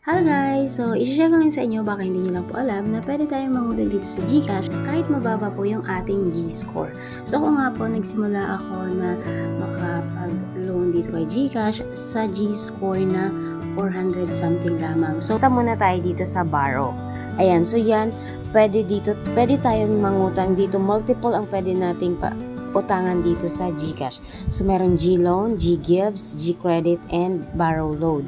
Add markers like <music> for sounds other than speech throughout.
Hello guys! So, isi-share ko lang sa inyo baka hindi nyo lang po alam na pwede tayong mangutang dito sa Gcash kahit mababa po yung ating G-score. So, ako nga po, nagsimula ako na makapag-loan dito kay Gcash sa G-score na 400 something lamang. So, tama muna tayo dito sa borrow. Ayan, so yan, pwede dito, pwede tayong mangutang dito. Multiple ang pwede nating pa utangan dito sa Gcash. So, meron G-loan, G-gives, G-credit, and borrow load.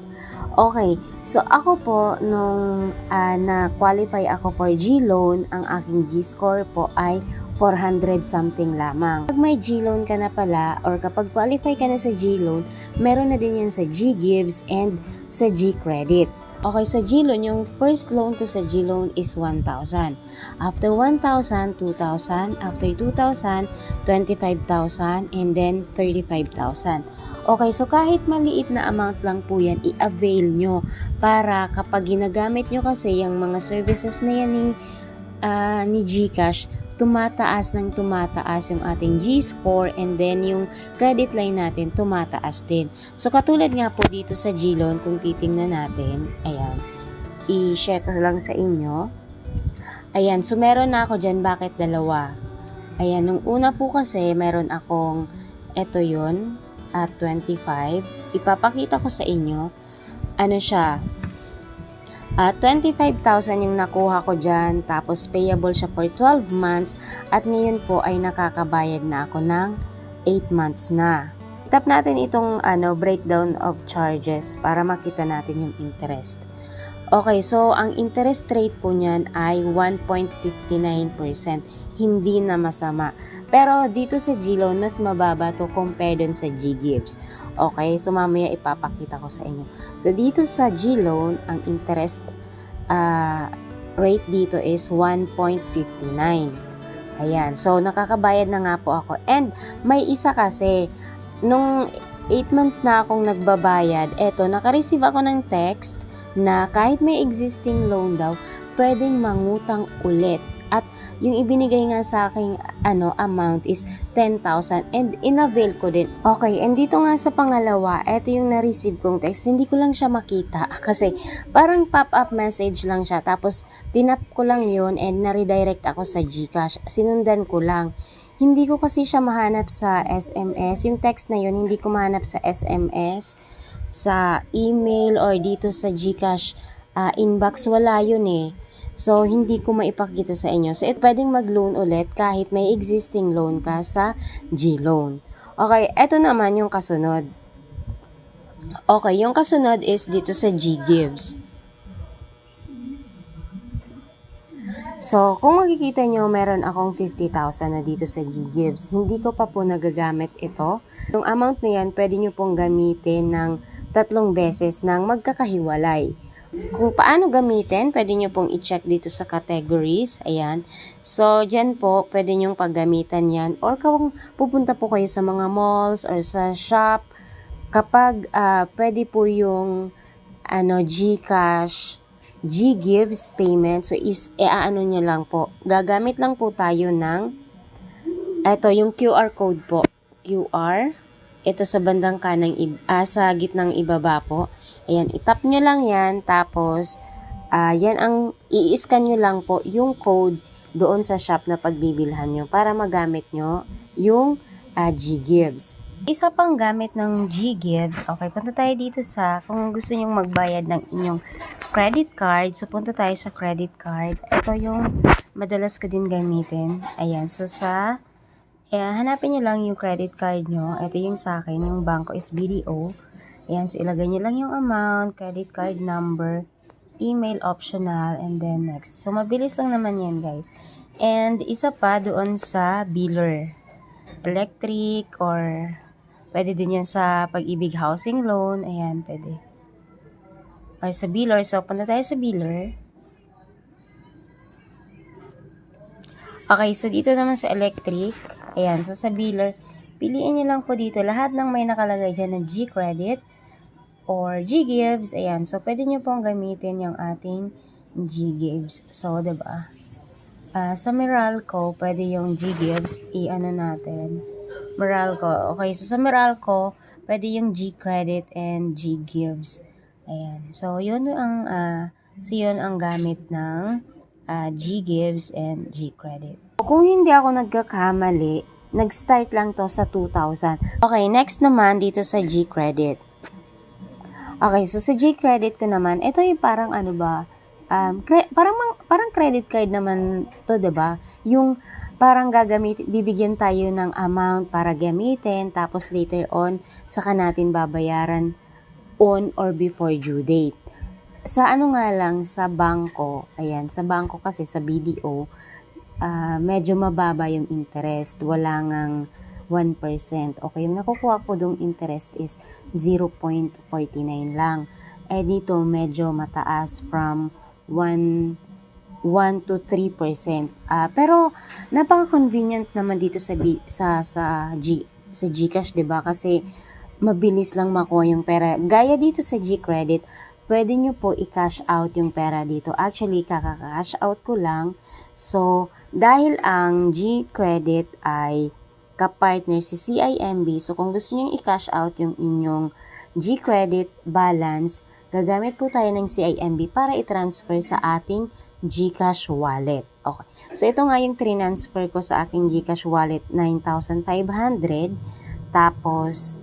Okay, so ako po, nung ah, na-qualify ako for G-loan, ang aking G-score po ay 400 something lamang. Pag may G-loan ka na pala, or kapag qualify ka na sa G-loan, meron na din yan sa G-gives and sa G-credit. Okay, sa G-loan, yung first loan ko sa G-loan is 1,000. After 1,000, 2,000. After 2,000, 25,000. And then 35,000. Okay, so kahit maliit na amount lang po yan, i-avail nyo para kapag ginagamit nyo kasi yung mga services na yan ni, ah, ni Gcash, tumataas ng tumataas yung ating G-score and then yung credit line natin tumataas din. So katulad nga po dito sa G-loan, kung titingnan natin, ayan, i-share ko lang sa inyo. Ayan, so meron na ako dyan, bakit dalawa? Ayan, nung una po kasi, meron akong, eto yun, at 25. Ipapakita ko sa inyo. Ano siya? At 25,000 yung nakuha ko dyan. Tapos payable siya for 12 months. At ngayon po ay nakakabayad na ako ng 8 months na. Tap natin itong ano, breakdown of charges para makita natin yung interest. Okay, so ang interest rate po niyan ay 1.59%. Hindi na masama. Pero dito sa G-Loan, mas mababa to compare dun sa G-Gives. Okay, so mamaya ipapakita ko sa inyo. So dito sa G-Loan, ang interest uh, rate dito is 1.59. Ayan, so nakakabayad na nga po ako. And may isa kasi, nung 8 months na akong nagbabayad, eto, nakareceive ako ng text na kahit may existing loan daw, pwedeng mangutang ulit. At yung ibinigay nga sa aking ano, amount is 10,000 and inavail ko din. Okay, and dito nga sa pangalawa, eto yung na-receive kong text, hindi ko lang siya makita <laughs> kasi parang pop-up message lang siya. Tapos tinap ko lang yun and na-redirect ako sa Gcash. Sinundan ko lang. Hindi ko kasi siya mahanap sa SMS. Yung text na yun, hindi ko mahanap sa SMS sa email or dito sa GCash uh, inbox, wala yun eh. So, hindi ko maipakita sa inyo. So, it pwedeng mag-loan ulit kahit may existing loan ka sa G-Loan. Okay, eto naman yung kasunod. Okay, yung kasunod is dito sa G-Gives. So, kung makikita nyo, meron akong 50,000 na dito sa G-Gives. Hindi ko pa po nagagamit ito. Yung amount na yan, pwede nyo pong gamitin ng tatlong beses ng magkakahiwalay. Kung paano gamitin, pwede nyo pong i-check dito sa categories. Ayan. So, dyan po, pwede nyo paggamitan yan. Or kung pupunta po kayo sa mga malls or sa shop, kapag uh, pwede po yung ano, Gcash, G-Gives payment. So, is, e, ano nyo lang po. Gagamit lang po tayo ng, eto, yung QR code po. QR. Ito sa bandang kanang, uh, sa gitnang ibaba po. Ayan, itap nyo lang yan. Tapos, uh, yan ang, i-scan nyo lang po yung code doon sa shop na pagbibilhan nyo para magamit nyo yung uh, G-Gives. Isa pang gamit ng G-Gives, okay, punta tayo dito sa, kung gusto nyong magbayad ng inyong credit card, so punta tayo sa credit card. Ito yung madalas ka din gamitin. Ayan, so sa, eh, hanapin nyo lang yung credit card nyo. Ito yung sa akin, yung banko is BDO. Ayan, so ilagay nyo lang yung amount, credit card number, email optional, and then next. So, mabilis lang naman yan, guys. And, isa pa doon sa biller. Electric or Pwede din yan sa pag-ibig housing loan. Ayan, pwede. Or sa biller. So, punta tayo sa biller. Okay, so dito naman sa electric. Ayan, so sa biller, piliin nyo lang po dito lahat ng may nakalagay dyan na G-credit or G-gives. Ayan, so pwede nyo pong gamitin yung ating G-gives. So, ba diba? Uh, sa Meralco, pwede yung G-gives. I-ano natin Meralco. Okay, so sa Meralco, pwede yung G-Credit and G-Gives. Ayan. So, yun ang, ah, so yun ang gamit ng ah, G-Gives and G-Credit. Kung hindi ako nagkakamali, nag-start lang to sa 2,000. Okay, next naman dito sa G-Credit. Okay, so sa G-Credit ko naman, ito yung parang ano ba, um, cre- parang, parang credit card naman to, ba Yung parang gagamit, bibigyan tayo ng amount para gamitin, tapos later on, saka natin babayaran on or before due date. Sa ano nga lang, sa bangko, ayan, sa bangko kasi, sa BDO, ah, medyo mababa yung interest. Wala ngang 1%. Okay, yung nakukuha ko dong interest is 0.49 lang. Eh dito medyo mataas from 1 1 to 3%. Ah, pero napaka-convenient naman dito sa sa sa G sa GCash, 'di ba? Kasi mabilis lang makuha yung pera. Gaya dito sa G-Credit, pwede nyo po i-cash out yung pera dito. Actually, kaka-cash out ko lang. So, dahil ang G-Credit ay kapartner si CIMB, so kung gusto nyo i-cash out yung inyong G-Credit balance, gagamit po tayo ng CIMB para i-transfer sa ating GCash wallet. Okay. So, ito nga yung transfer ko sa aking GCash wallet, 9,500. Tapos,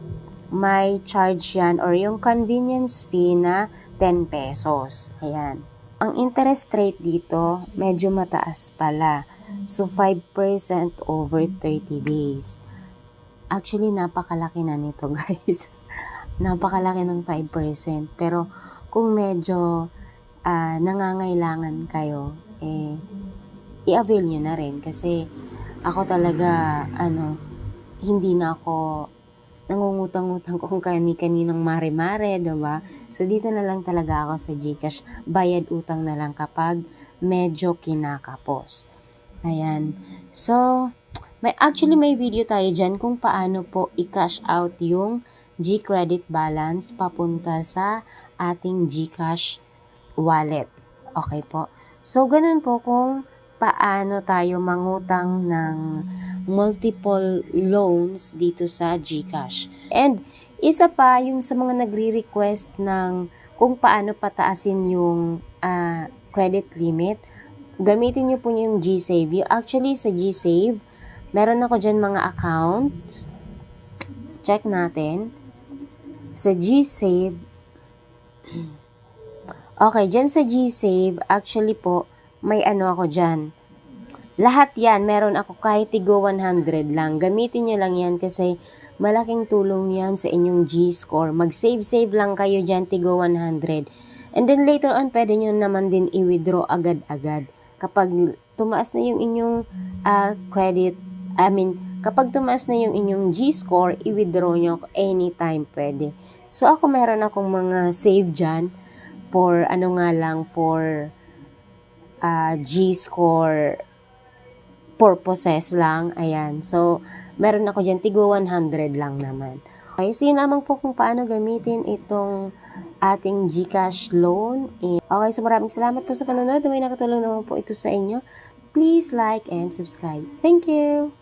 may charge yan or yung convenience fee na 10 pesos. Ayan. Ang interest rate dito, medyo mataas pala. So, 5% over 30 days. Actually, napakalaki na nito, <laughs> guys. napakalaki ng 5%. Pero, kung medyo ah, nangangailangan kayo, eh, i-avail nyo na rin. Kasi, ako talaga, ano, hindi na ako nangungutang-utang <laughs> kung kani-kaninang mare-mare, diba? So, dito na lang talaga ako sa Gcash. Bayad utang na lang kapag medyo kinakapos. Ayan. So, may actually may video tayo dyan kung paano po i-cash out yung G-credit balance papunta sa ating Gcash wallet. Okay po. So, ganun po kung paano tayo mangutang ng multiple loans dito sa GCash. And isa pa yung sa mga nagre-request ng kung paano pataasin yung ah, credit limit, gamitin niyo po yung GSave. Actually, sa GSave, meron ako dyan mga account. Check natin. Sa GSave, <clears throat> okay, dyan sa GSave, actually po, may ano ako dyan. Lahat yan, meron ako kahit tigo 100 lang. Gamitin nyo lang yan kasi malaking tulong yan sa inyong G-score. Mag-save-save lang kayo dyan, tigo 100. And then later on, pwede nyo naman din i-withdraw agad-agad. Kapag tumaas na yung inyong ah, credit, I mean, kapag tumaas na yung inyong G-score, i-withdraw nyo anytime pwede. So ako meron akong mga save dyan for ano nga lang, for ah, G-score purposes lang. Ayan. So, meron ako dyan, tigo 100 lang naman. Okay, so yun lamang po kung paano gamitin itong ating GCash loan. Okay, so maraming salamat po sa panonood. May nakatulong naman po ito sa inyo. Please like and subscribe. Thank you!